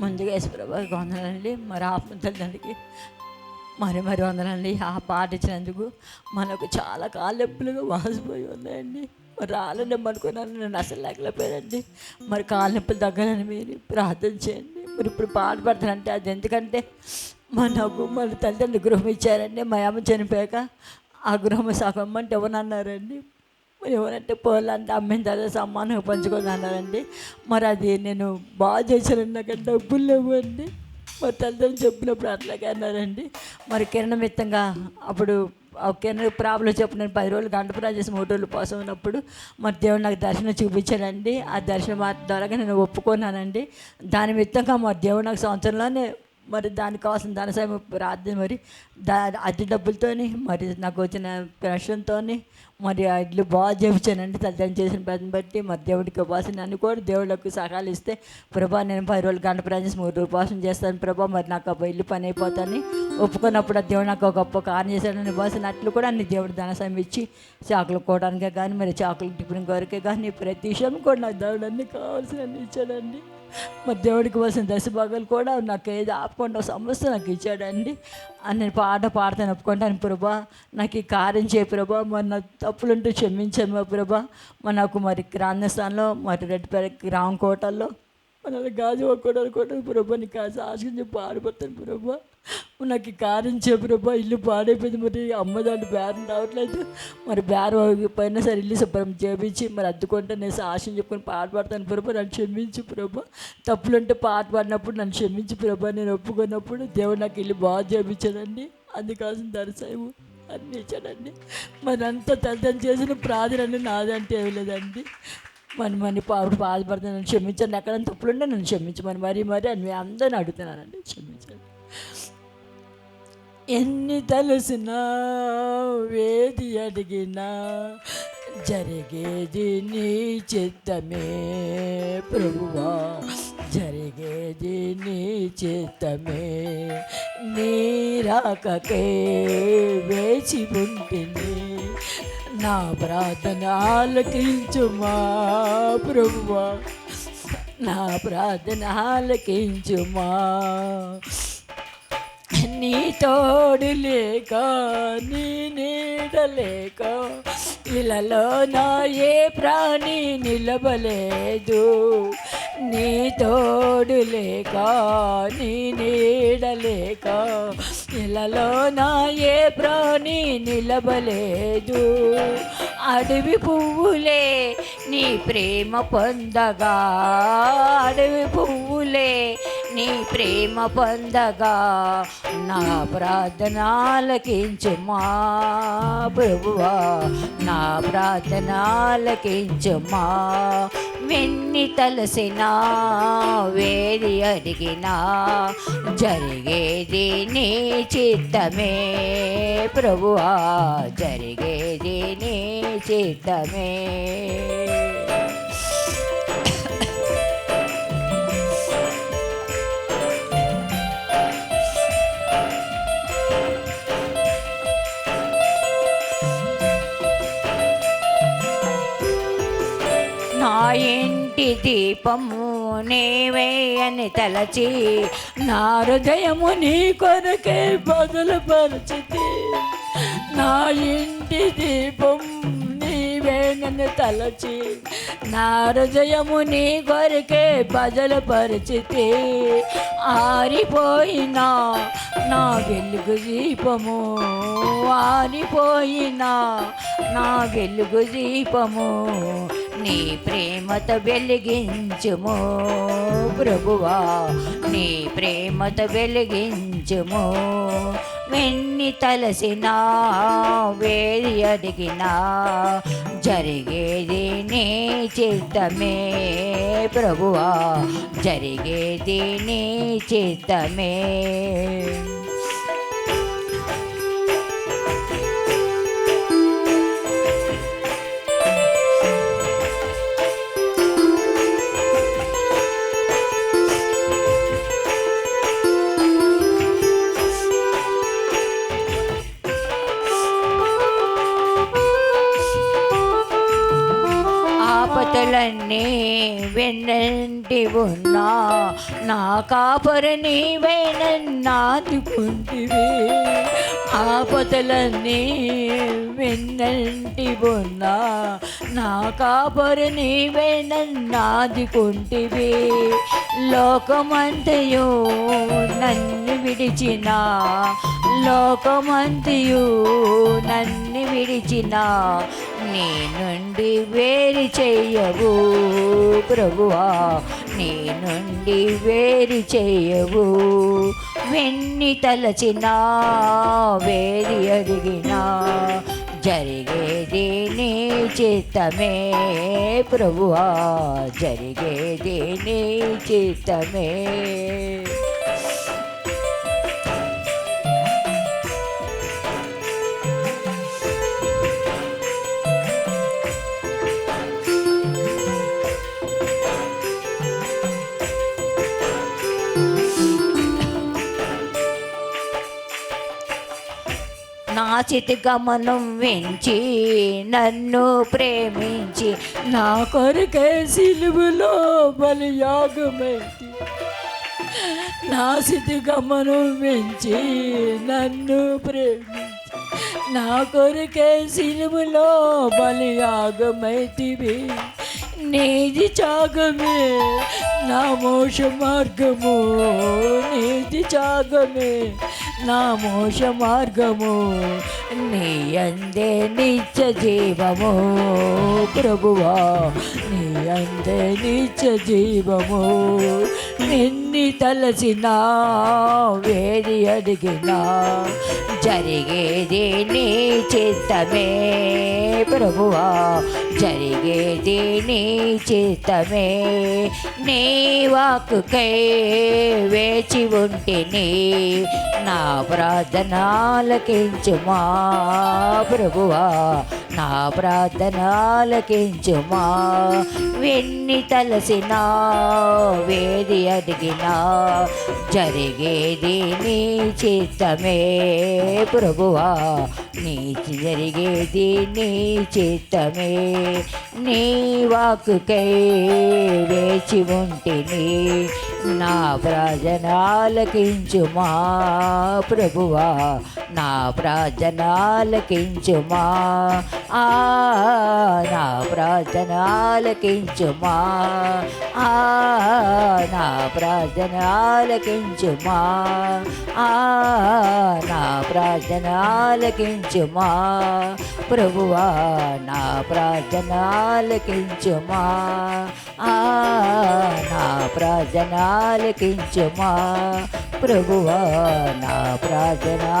ముందుగా యశ్వ్రభా వందనండి మరి ఆత్మ తల్లిదండ్రికి మరి మరి వందనండి ఆ పాట ఇచ్చినందుకు మనకు చాలా కాళ్ళెప్పులుగా వాసిపోయి ఉన్నాయండి. మరి రాలని అనుకున్నాను నేను అసలు లేకపోయానండి. మరి కాళ్ళ నొప్పులు తగ్గాలని మీరు ప్రార్థన చేయండి. మరి ఇప్పుడు పాట పడతానంటే అది ఎందుకంటే మనకు మన తల్లిదండ్రులు గృహం ఇచ్చారండి. మా అమ్మ చనిపోయాక ఆ గృహం సగం ఎవరన్నారండి మరి ఎవరంటే పోలంటే అమ్మిన తర్వాత సమ్మానం పంచుకొని అన్నారండి మరి అది నేను బాగా చేశాను నాకు డబ్బులు లేవండి. మరి తల్లిదండ్రులు చెప్పినప్పుడు అట్లాగే అన్నారండి. మరి కిరణమిత్తంగా అప్పుడు ఆ కిరణ ప్రాబ్లం చెప్పు నేను పది రోజులు గంట చేసి మూడు రోజులు పాస్ ఉన్నప్పుడు మరి దేవుడు నాకు దర్శనం చూపించాడండి. ఆ దర్శనం ద్వారా నేను ఒప్పుకున్నానండి. దాని మిత్తంగా మరి దేవుడు నాకు సంవత్సరంలోనే మరి దానికోసం కావాల్సిన ధన ప్రార్థన మరి. దా అద్దె డబ్బులతోని మరి నాకు వచ్చిన పెన్షన్తోని మరి ఆ ఇల్లు బాగా చేయించానండి తల్లిదండ్రులు చేసిన పని బట్టి మరి దేవుడికి ఉపాసన అని కూడా దేవుళ్ళకు సహాయాలు ఇస్తే ప్రభా నేను పది రోజులు గంట ప్రాజెక్ట్ మూడు రోజులు ఉపాసన చేస్తాను ప్రభా మరి నాకు ఆ ఇల్లు పని అయిపోతాను ఒప్పుకున్నప్పుడు ఆ దేవుడు నాకు ఒక గొప్ప కారణం చేశాడని ఉపాసన అట్లు కూడా అన్ని దేవుడు ధన ఇచ్చి చాకులు కోవడానికే కానీ మరి చాకులు టిఫిన్ కొరకే కానీ ప్రతి విషయం కూడా నాకు దేవుడు అన్ని కావాల్సిన ఇచ్చాడండి. మరి దేవుడికి వచ్చిన దశభాగాలు కూడా నాకు ఏది ఆపకుండా సమస్య నాకు ఇచ్చాడండి. అని నేను పాట పాడతాను ఒప్పుకుంటాను ప్రభా. నాకు ఈ కార్యం చేయ ప్రభా. మరి నా తప్పులుంటూ క్షమించాను మా ప్రభా. మరి నాకు మరి గ్రాంధస్థానంలో మరి రెడ్డిపేట గ్రామం కోటల్లో మనల్ని గాజు కూడా కూడా ప్రభా నీకు కాసి ఆశించి పాడిపోతాను ప్రభా. నాకు ఈ కార్యం చే ప్రభా. ఇల్లు పాడైపోయింది. మరి అమ్మదాంటి బేరం రావట్లేదు. మరి బేరం పైన సరే ఇల్లు శుభ్రం చేపించి మరి అద్దుకుంటే నేను ఆశం చెప్పుకొని పాట పాడతాను ప్రభా. నన్ను క్షమించు ప్రభా. తప్పులుంటే పాట పాడినప్పుడు నన్ను క్షమించు ప్రభా నేను ఒప్పుకున్నప్పుడు దేవుడు నాకు ఇల్లు బాగా చేపించాడండి అందుకోసం దర్శనం అన్ని ఇచ్చాడండి మరి అంత తల్లిదండ్రులు చేసిన ప్రార్థన నాదంటే ఏం లేదండి. మరి మరి పాడు బాధపడుతుంది నన్ను క్షమించండి. ఎక్కడ తప్పులుంటే నన్ను క్షమించమని మరి మరి అని మీ అందరిని అడుగుతున్నానండి. క్షమించండి. ఎన్ని తెలిసినా వేది అడిగినా జరిగేది నీ చిత్తమే ప్రభువా. జరిగేది నీ చిత్తమే నీ రాకకే వేచి ఉంటుంది. నా ప్రార్థన ఆలకించుమా ప్రభువా. నా ప్రార్థన ఆలకించుమా. నీ తోడు లేక నీ నీడలేక ఇలలో నా ఏ ప్రాణి నిలబలేదు నీ తోడు లేక నీ నీడలేక ఇలలో నా ఏ ప్రాణి నిలబలేదు అడవి పువ్వులే నీ ప్రేమ పొందగా. అడవి పువ్వులే నీ ప్రేమ పొందగా. నా ప్రార్థనాలకించుమా ప్రభువా. నా ప్రార్థనాలకించుమా వెన్ని తలసినా వేది అడిగినా జరిగేది నీ చిత్తమే. ప్రభువా జరిగేది నీ చిత్తమే. ఇంటి దీపము నీవే అని తలచి నా హృదయము నీ కొరకే బదులుపరచితి నా ఇంటి దీపం నీవే నన్ను తలచి నా హృదయము నీ కొరకే బదులుపరిచితి ఆరిపోయినా నా వెలుగు దీపము ఆరిపోయినా నా వెలుగు దీపము నీ ప్రేమత వెలిగించుము ప్రభువా. నీ ప్రేమత వెలిగించుము. వెన్ని తలసినా వేది అడిగినా జరిగేది నీ చిత్తమే ప్రభువా. జరిగేది నీ చిత్తమే. ఆపదలన్నీ వెన్నంటి ఉన్నా. నా కాపరి నీవే నన్నాదుకుంటివి ఆపదలన్నీ వెన్నంటి ఉన్నా. నా కాపరి నీవే నన్నాదుకుంటివి లోకమంతయు నన్ను విడిచిన. లోకమంతయు నన్ను విడిచిన. నీ నుండి వేరు చెయ్యవు ప్రభువా. నీ నుండి వేరు చేయవు. వెన్ని తలచినా వేరి అడిగినా జరిగేది నీ చిత్తమే ప్రభువా. జరిగేది నీ చిత్తమే. నా చితి గమనం వెంచి నన్ను ప్రేమించి నా కొరకే సిలువులో బలియాగమైంది నా స్థితి గమనం వెంచి నన్ను ప్రేమించి నా కొరకే సిలువులో బలియాగమైతివి నీది చాగమే నా మోష మార్గము నీది చాగమే నా మోష మార్గము నీ అందే నిత్య జీవము. ప్రభువా నీ అందే నిత్య జీవము. నిన్ని తలసినా వేది అడిగినా జరిగేది నీ చిత్తమే ప్రభువా జరిగేది నీ చిత్తమే నీ వాక్కుకై వేచి ఉంటిని నా ప్రార్థనాలకించుమా ప్రభువా. నా ప్రార్థనాలకించుమా. వెన్ని తలసినా వేది అడిగినా జరిగేది నీ చిత్తమే ప్రభువా. నీ జరిగేది నీ చిత్తమే. నీ వాక్కుకై వేచి ఉంటిని నా. ప్రాజనాలకించుమా ప్రభువా. నా ప్రాజనాలకించుమా ఆ నా ప్రాజనాలకించుమా ఆ నా ప్రాజనాలకించుమా ఆ నా ప్రార్థనాలకించుమా ప్రభువా నా ప్రార్థనాలకించుమా. ఆ నా ప్రార్థనాలకించుమా. ప్రభువా నా ప్రార్థనాలకించుమా.